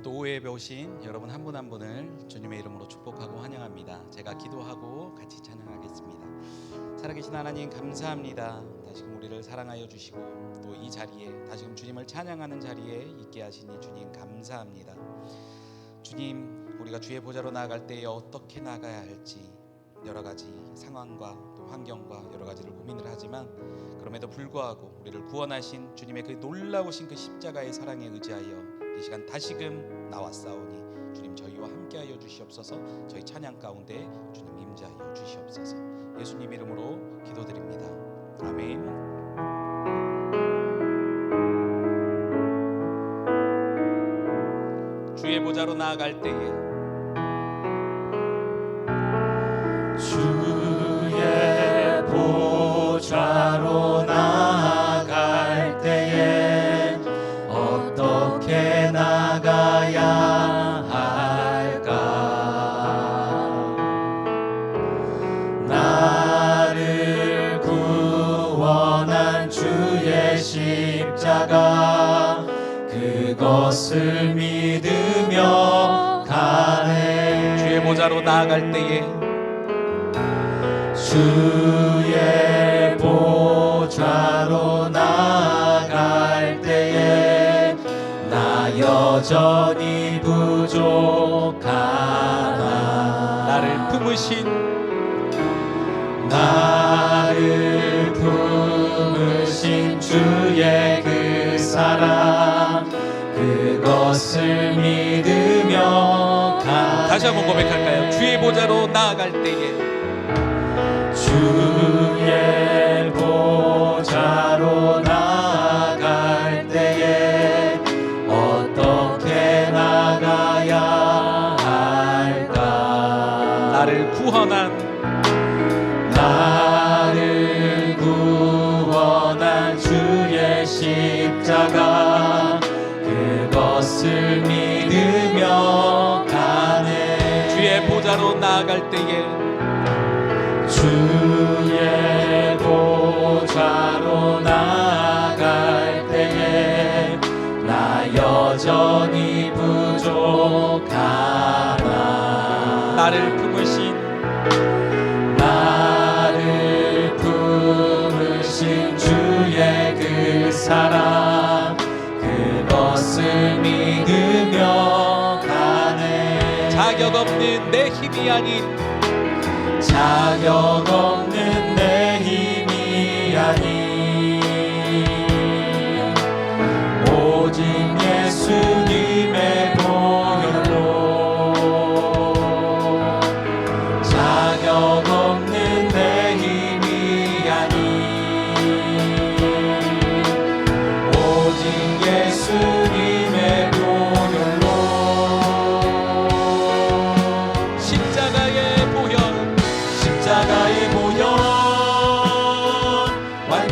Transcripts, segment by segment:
오늘 또 오후에 오신 여러분 한분한 분을 주님의 이름으로 축복하고 환영합니다. 제가 기도하고 같이 찬양하겠습니다. 살아계신 하나님 감사합니다. 다시금 우리를 사랑하여 주시고 또 이 자리에 다시금 주님을 찬양하는 자리에 있게 하시니 주님 감사합니다. 주님 우리가 주의 보좌로 나아갈 때에 어떻게 나가야 할지 여러 가지 상황과 또 환경과 여러 가지를 고민을 하지만 그럼에도 불구하고 우리를 구원하신 주님의 그 놀라우신 그 십자가의 사랑에 의지하여 이 시간 다시금 나왔사오니 주님 저희와 함께하여 주시옵소서. 저희 찬양 가운데 주님 임재하여 주시옵소서. 예수님 이름으로 기도드립니다. 아멘. 주의 보좌로 나아갈 때에 것을 믿으며 가네. 주의 보좌로 나아갈 때에 주의 보좌로 나아갈 때에 나 여전히 부족하나 나를 품으신 나를 품으신 주의 그 사랑. 그 것을 믿으며 다시 한번 고백할까요? 주의 보좌로 나아갈 때에 주의 보좌로 나아갈 때에 주의 보좌로 나아갈 때에 나 여전히 부족하나 나를 품으신 나를 품으신 주의 그 사랑 그것을 믿으며 자격 없는 내 힘이 아닌 자격 없는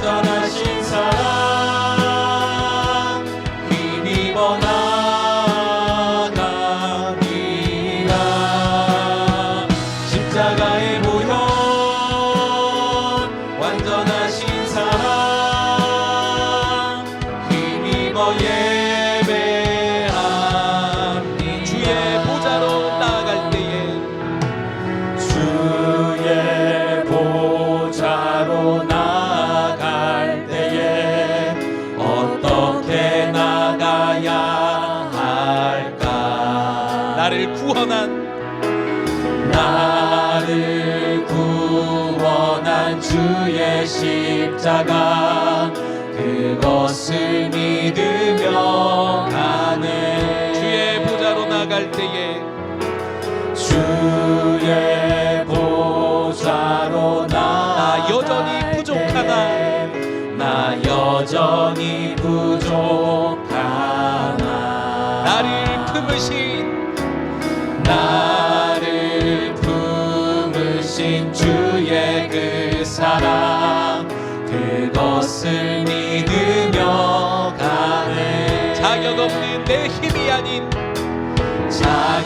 done. 주의 십자가 그것을 믿으며 가네 주의 보좌로 나아갈 때에 주의 보좌로 나 여전히 부족하나. 나 여전히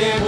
십자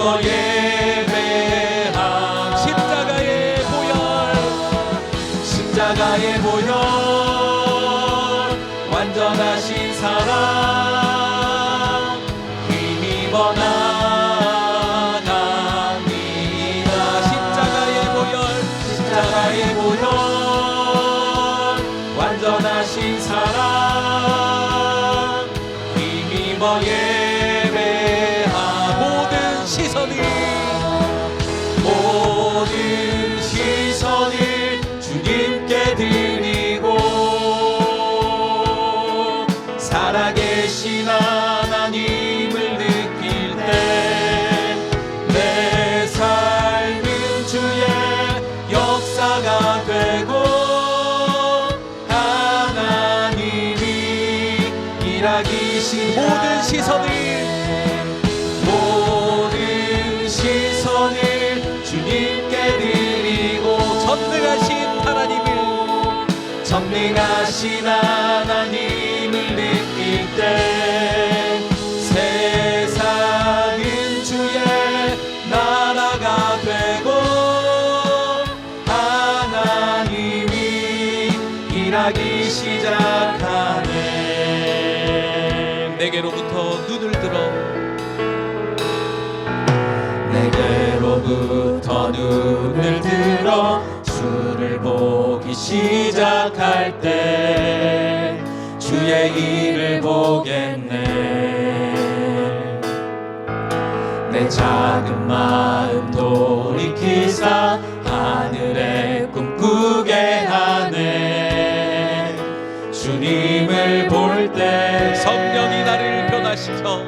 힘입 전능하신 하나님을 느낄 때 세상은 주의 나라가 되고 하나님이 일하기 시작하네. 내게로부터 눈을 들어. 내게로부터 눈을 들어 보기 시작할 때 주의 일을 보겠네. 내 작은 마음 돌이키사 하늘에 꿈꾸게 하네. 주님을 볼 때 성령이 나를 변화시켜.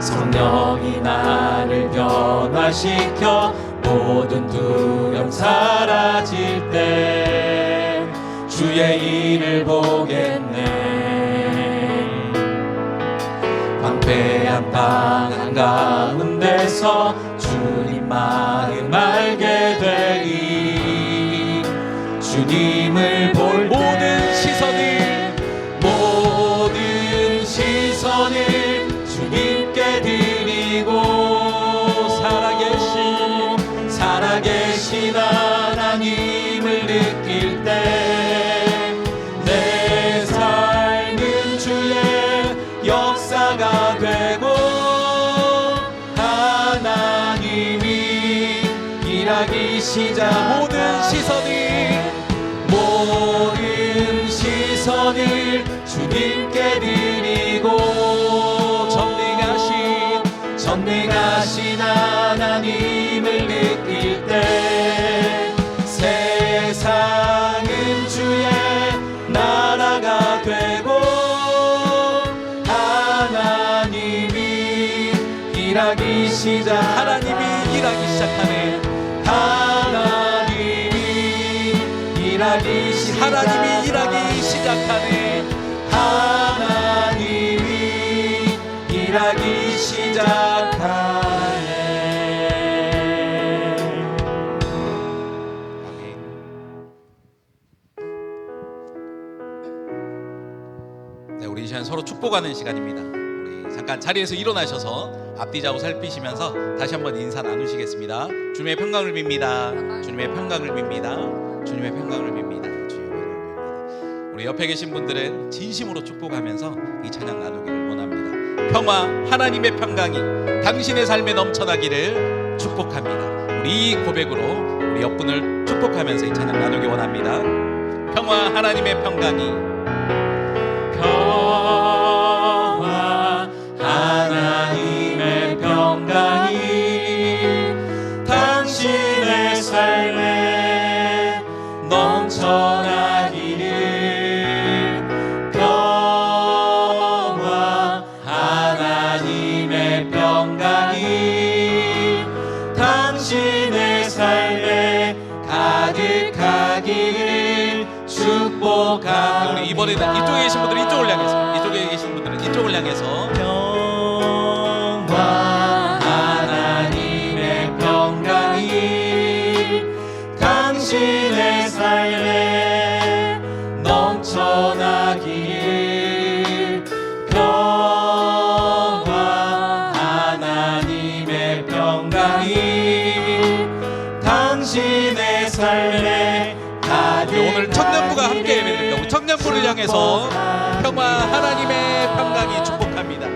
성령이 나를 변화시켜 모든 두려움 사라질 때 주의 일을 보겠네. 황폐한 방 한 가운데서 주님 마음 알게 되리. 주님을 시자 모든 시선이 모든 시선을 주님께 드리고 전능하신 전능하신 하나님을 느낄 때 세상은 주의 나라가 되고 하나님이 일하기 시작. 하나님이 일하기 시작하네. 하나님이 일하기 시작하네 아멘. 네, 우리 이 시간 서로 축복하는 시간입니다. 우리 잠깐 자리에서 일어나셔서 앞뒤 좌우 살피시면서 다시 한번 인사 나누시겠습니다. 주님의 평강을 빕니다. 주님의 평강을 빕니다. 주님의 평강을 빕니다. 주님의 빕니다. 우리 옆에 계신 분들은 진심으로 축복하면서 이 찬양 나누기를 원합니다. 평화 하나님의 평강이 당신의 삶에 넘쳐나기를 축복합니다. 우리 이 고백으로 우리 옆분을 축복하면서 이 찬양 나누기 원합니다. 평화 하나님의 평강이 넘쳐나기를 평화 하나님의 평강이 당신의 삶에 가득하기를 축복합니다. 우리 이번에는 이쪽에 계신 분들은 이쪽을 향해서 이쪽에 계신 분들은 이쪽을 향해서 당신의 삶에 우리 오늘 청년부가 함께 예배드립니다. 우리 청년부를 향해서 평화 하나님의 평강이 축복합니다.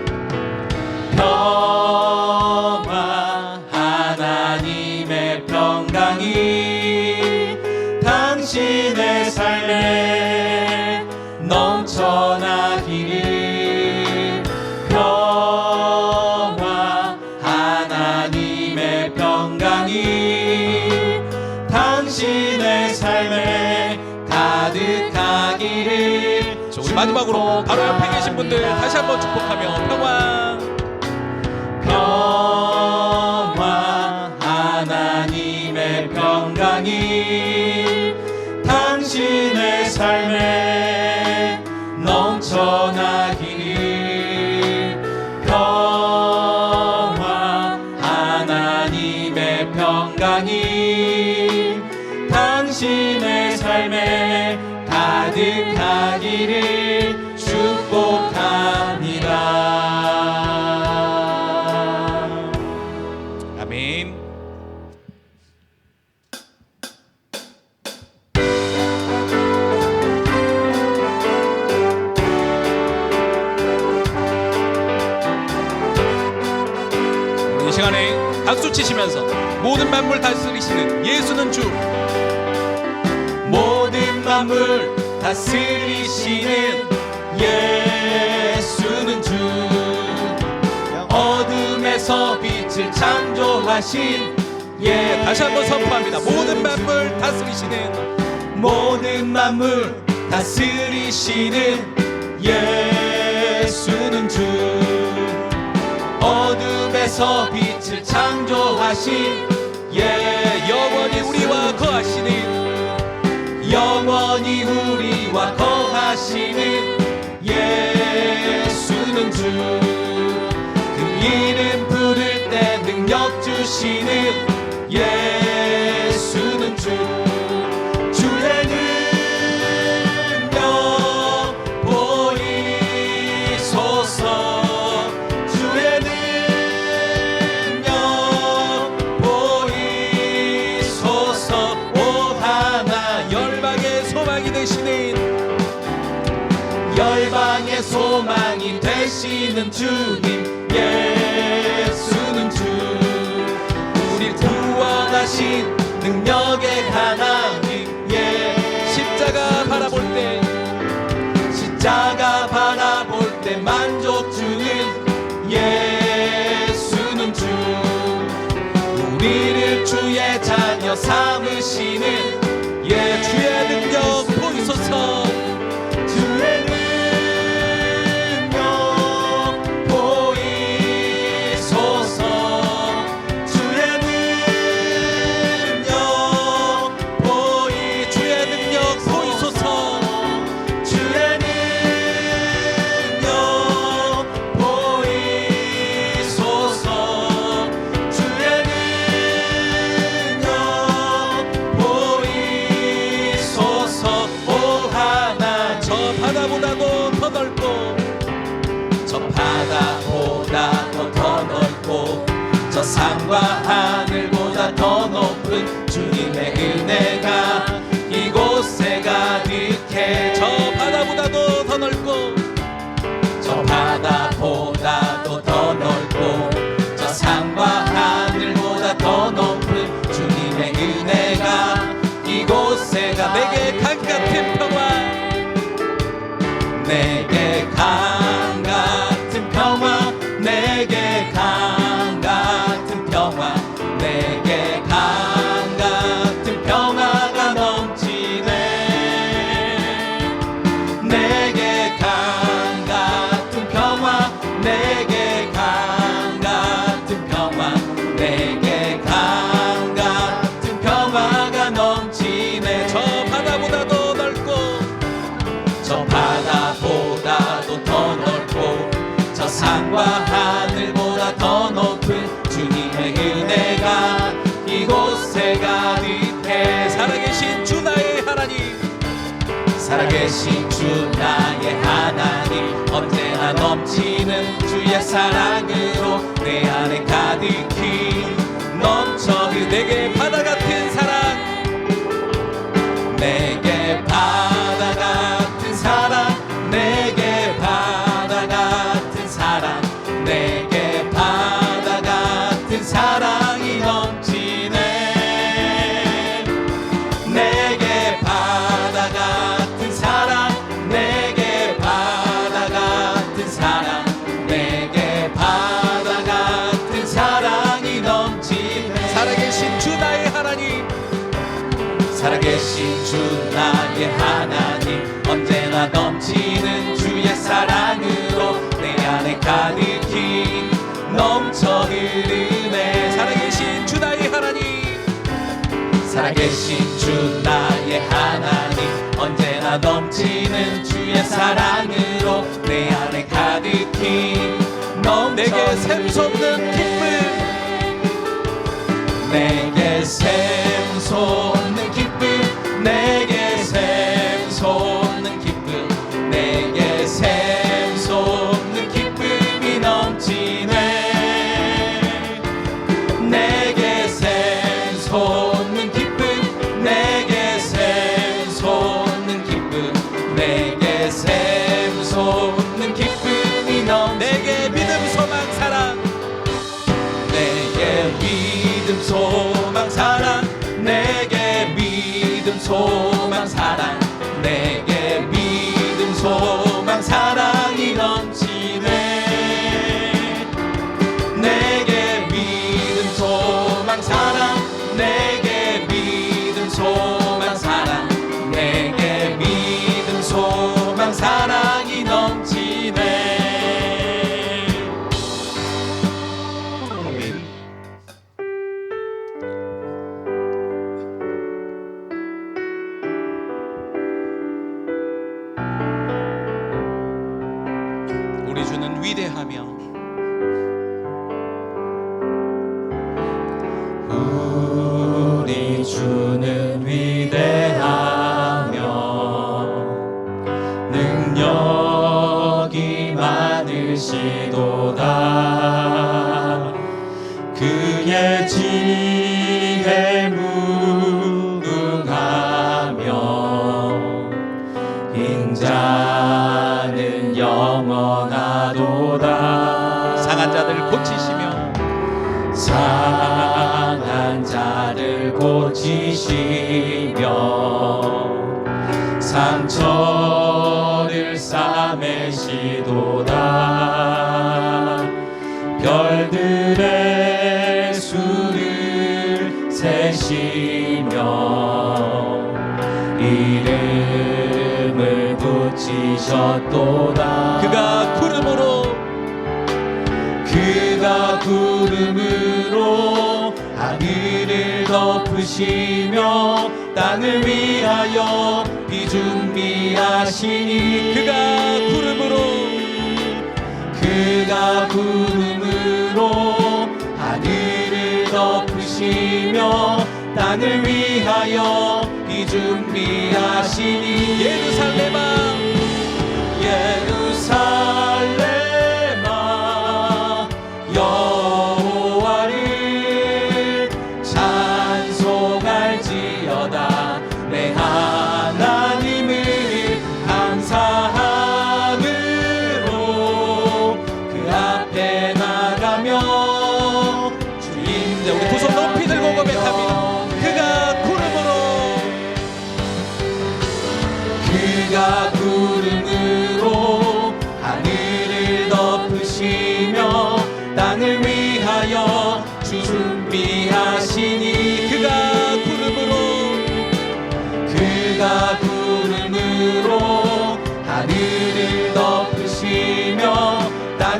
마지막으로 바로 옆에 계신 분들 다시 한번 축복하며 평화. 평화 하나님의 평강이 당신의 삶에 넘쳐나기를. 평화 하나님의 평강이 당신의 삶에 가득하기를 시간에 박수 치시면서 모든 만물 다스리시는 예수는 주. 모든 만물 다스리시는 예수는 주. 어둠에서 빛을 창조하신 예 다시 한번 선포합니다. 모든 만물 다스리시는 모든 만물 다스리시는 예수는 주 어둠에서 빛을 창조하신 예 영원히 우리와 거하시는 영원히 우리와 거하시는 예수는 주. 그 이름 부를 때 능력 주시는 예수는 주 되시는 주님 예수는 주. 우리 구원하신 능력의 하나님 예. 십자가 바라볼 때 십자가 바라볼 때 만족 주는 예수는 주. 우리를 주의 자녀 삼으시는 바다보다도 더 넓고 저 바다보다도 더 넓고 저 산과 하늘보다 더 높은 주님의 은혜가 이곳에 가득해. 저 바다보다도 더 넓고 저 바다보다도 더 넓고 저 산과 하늘보다 더 높은 주님의 은혜가 이곳에 가득해 살아계신 주 나의 하나님. 언제나 넘치는 주의 사랑으로 내 안에 가득히 넘쳐 내게 바다 같은 사랑. 내게 바다 살아계신 주 나의 하나님 언제나 넘치는 주의 사랑으로 내 안에 가득히 넘쳐 내게 샘솟는 기쁨. 내게 샘 믿 고치시며 상처를 싸매시도다. 별들의 수를 세시며 이름을 붙이셨도다. 그가 구름으로 그가 구름으로 하늘을 덮으시며 땅을 위하여 비 준비하시니 그가 구름으로 그가 구름으로 하늘을 덮으시며 땅을 위하여 비 준비하시니 예루살렘아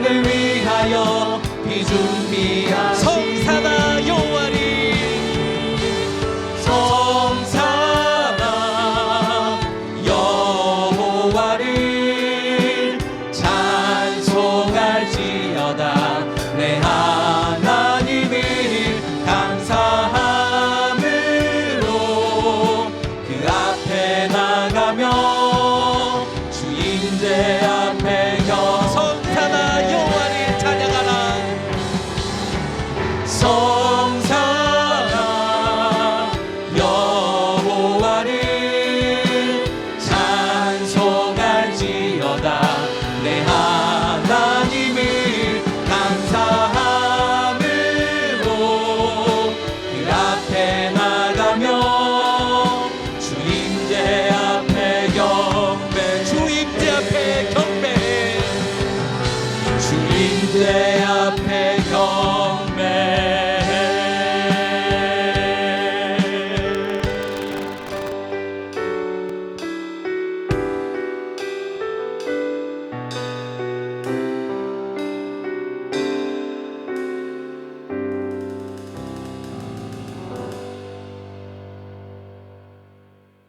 땅을 위하여 비준비하시니